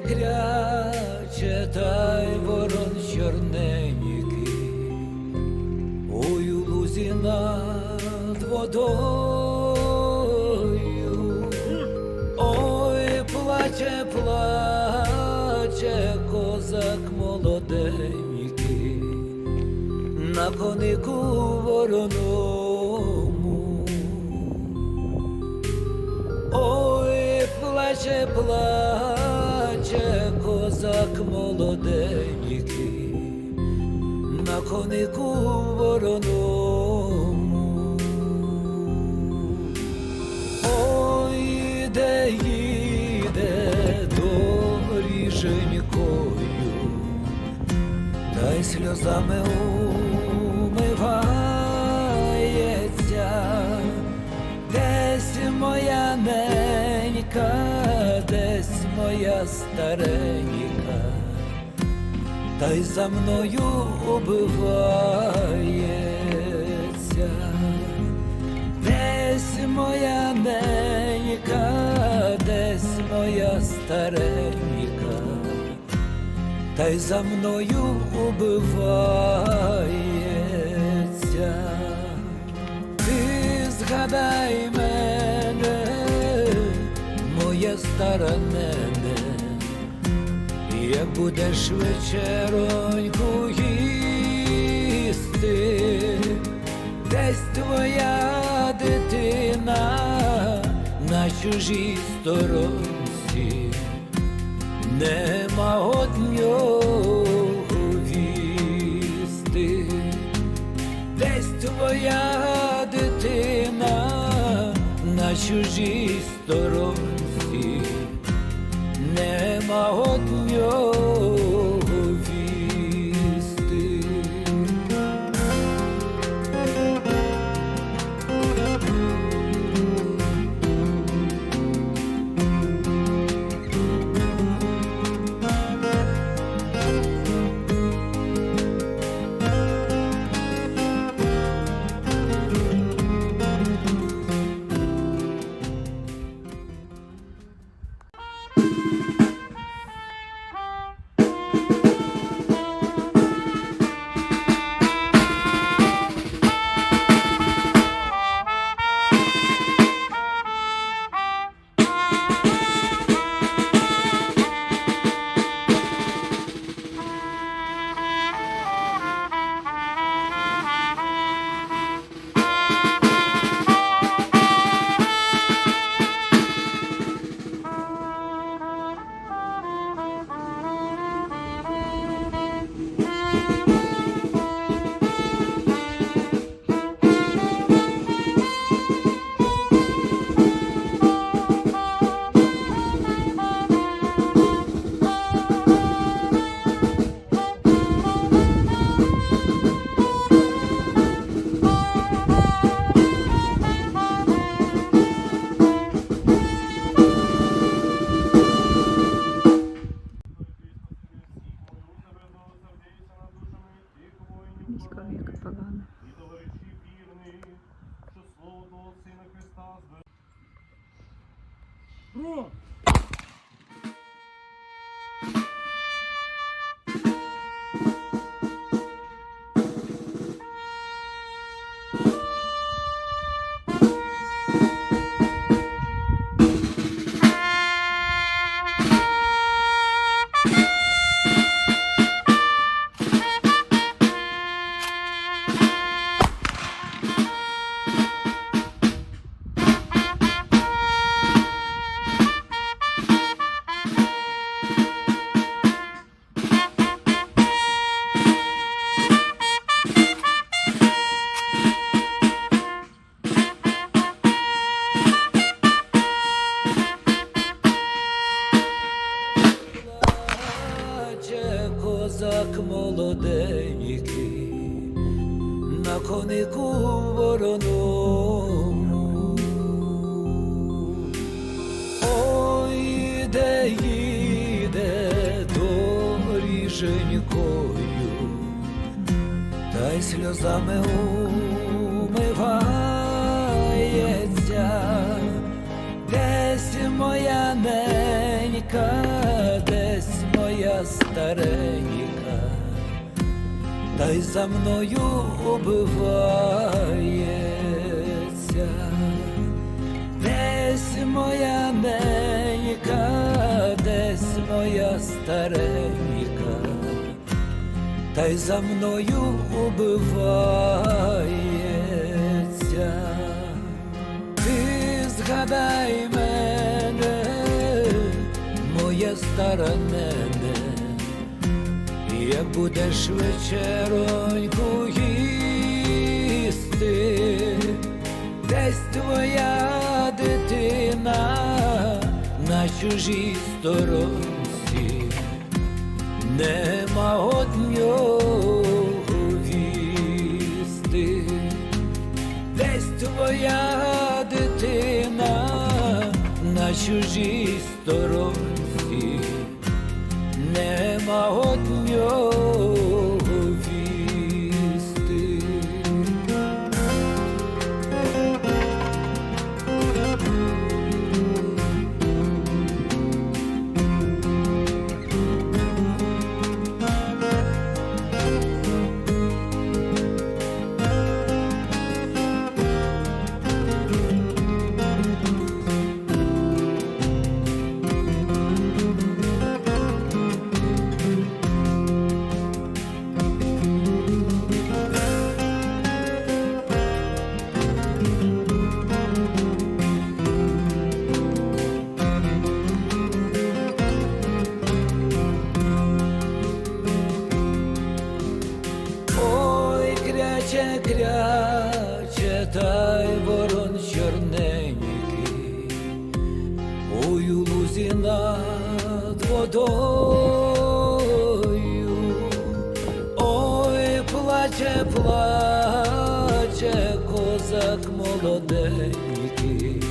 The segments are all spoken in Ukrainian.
кряче, та й ворон чорненький, ой у лузі над водою, ой, плаче, плаче, козак молоденький, на конику вороному. Ой, плаче, плаче, козак молоденький, на конику вороному. Ой, іде, їде доріженькою, та й сльозами умивається. Десь моя ненька, моя старенька, та й за мною убивається, десь моя ненька, десь моя старенька, та й за мною убивається. Ти згадай мене, моє стара як будеш вечероньку їсти, десь твоя дитина на чужій сторонці, нема однього вісти. Десь твоя дитина на чужій сторонці, нема однього Плаче вороному. Ой, іде, їде доріженькою, та й сльозами умивається, десь моя ненька, десь моя старенька, та й за мною убивається, моя ненька, десь моя старенька, та й за мною убивається. Ти згадай мене, моє стара нене, як будеш вечероньку чужій сторонці, нема однього вісти. Десь твоя дитина на чужій сторонці, нема однього кряче, та й ворон чорненький, ой, у лузі над водою, ой, плаче, плаче, козак молоденький,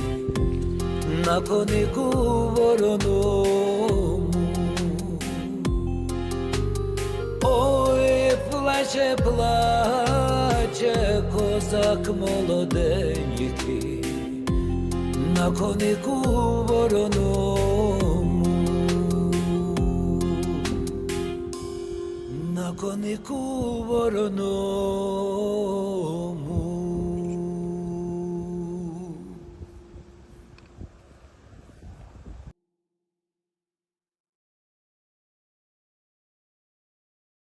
на конику вороному. Ой, плаче, плаче, козак молоденький, на конику вороному, на конику вороному.